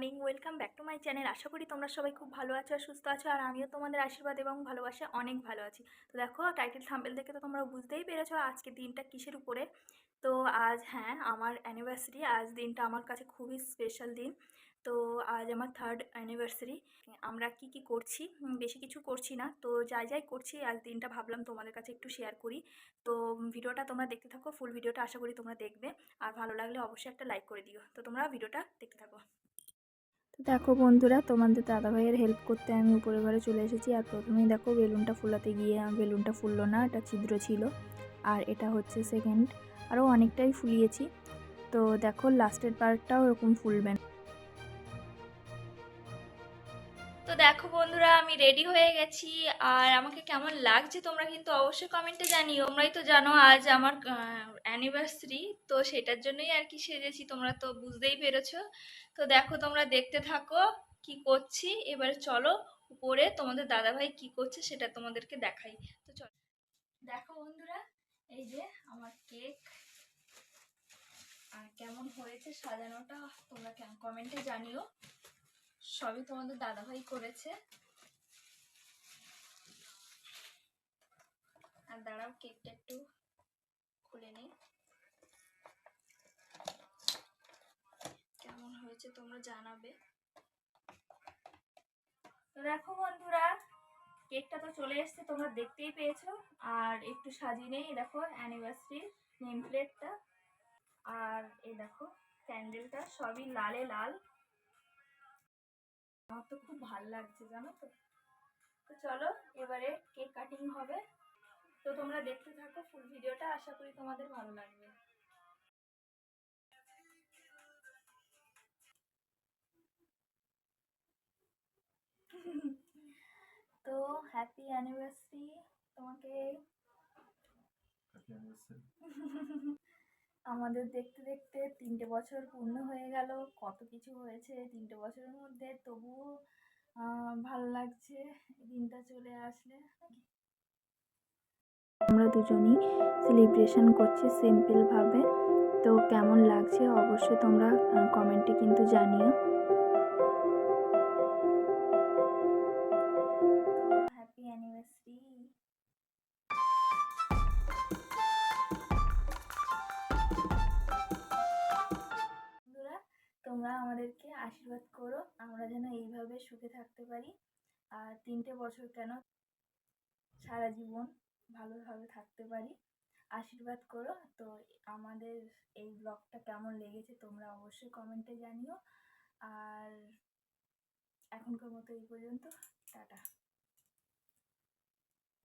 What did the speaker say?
Morning welcome back to my channel আশা করি তোমরা সবাই খুব ভালো আছো আর সুস্থ আছো, আর আমিও তোমাদের আশীর্বাদ এবং ভালোবাসা অনেক ভালো আছি। তো দেখো টাইটেল থাম্বেল দেখে তো তোমরা বুঝতেই পেরেছ আজকে দিনটা কিসের উপরে। তো আজ হ্যাঁ আমার অ্যানিভার্সারি আজ দিনটা আমার কাছে খুবই স্পেশাল দিন। তো আজ আমার থার্ড অ্যানিভার্সারি আমরা কি কি করছি? বেশি কিছু করছি না। তো যাই যাই করছি, আজ দিনটা ভাবলাম তোমাদের কাছে একটু শেয়ার করি। তো ভিডিওটা তোমরা দেখতে থাকো ফুল ভিডিওটা আশা করি তোমরা দেখবে। আর ভালো লাগলে অবশ্যই একটা লাইক করে দিও। তো তোমরা ভিডিওটা দেখতে থাকো। দেখো বন্ধুরা, তোমাদের দাদা ভাইয়ের হেল্প করতে আমি উপরে ঘরে চলে এসেছি আর প্রথমেই দেখো বেলুনটা ফুলাতে গিয়ে বেলুনটা ফুললো না, এটা ছিদ্র ছিল। আর এটা হচ্ছে সেকেন্ড আরও অনেকটাই ফুলিয়েছি। তো দেখো লাস্টের পার্টটাও এরকম ফুলবে বন্ধুরা, আমি রেডি হয়ে গেছি। আর আমাকে কেমন লাগছে তোমরা কিন্তু অবশ্যই কমেন্টে জানিও। তোমরাই তো জানো, আজ আমার অ্যানিভার্সারি তো সেটার জন্যই আর কি সেজেছি। তোমরা তো বুঝতেই পেরেছ। তো দেখো, তোমরা দেখতে থাকো কি করছি। এবারে চলো, উপরে তোমাদের দাদাভাই কি করছে সেটা তোমাদেরকে দেখাই। তো চলো। দেখো বন্ধুরা, এই যে আমার কেক আর কেমন হয়েছে সাজানোটা তোমরা কমেন্টে জানিও। সবই তোমাদের দাদাভাই করেছে। আর দাঁড়াও কেকটা একটু খুলে নিই। কেমন হয়েছে তোমরা জানাবে। তো দেখো বন্ধুরা কেকটা তো চলে এসেছে, তোমরা দেখতেই পেয়েছ। আর একটু সাজিয়ে নেই, দেখো অ্যানিভার্সারির নেম প্লেটটা আর এই দেখো ক্যান্ডেলটা সবই লালে লাল। আমার তো খুব ভালো লাগছে, জানো তো। তো চলো, এবারে কেক কাটিং হবে। তো তোমরা দেখতে থাকো ফুল ভিডিওটা আশা করি তোমাদের ভালো লাগবে। তো হ্যাপি অ্যানিভার্সারি তোমাকে। আমাদের দেখতে দেখতে তিনটে বছর পূর্ণ হয়ে গেল কত কিছু হয়েছে তিনটে বছরের মধ্যে তবুও ভালো লাগছে দিনটা চলে আসলে। আমরা দুজনই সেলিব্রেশন করছি সিম্পলভাবে তো কেমন লাগছে অবশ্যই তোমরা কমেন্টে কিন্তু জানিও। তোমরা আমাদেরকে আশীর্বাদ করো, আমরা যেন এইভাবে সুখে থাকতে পারি। আর তিনটে বছর কেন? সারা জীবন। ভালোভাবে থাকতে পারি। আশীর্বাদ করো। তো আমাদের এই ব্লগটা কেমন লেগেছে তোমরা অবশ্যই কমেন্টে জানিও। আর এখনকার মতো এই পর্যন্ত। টাটা।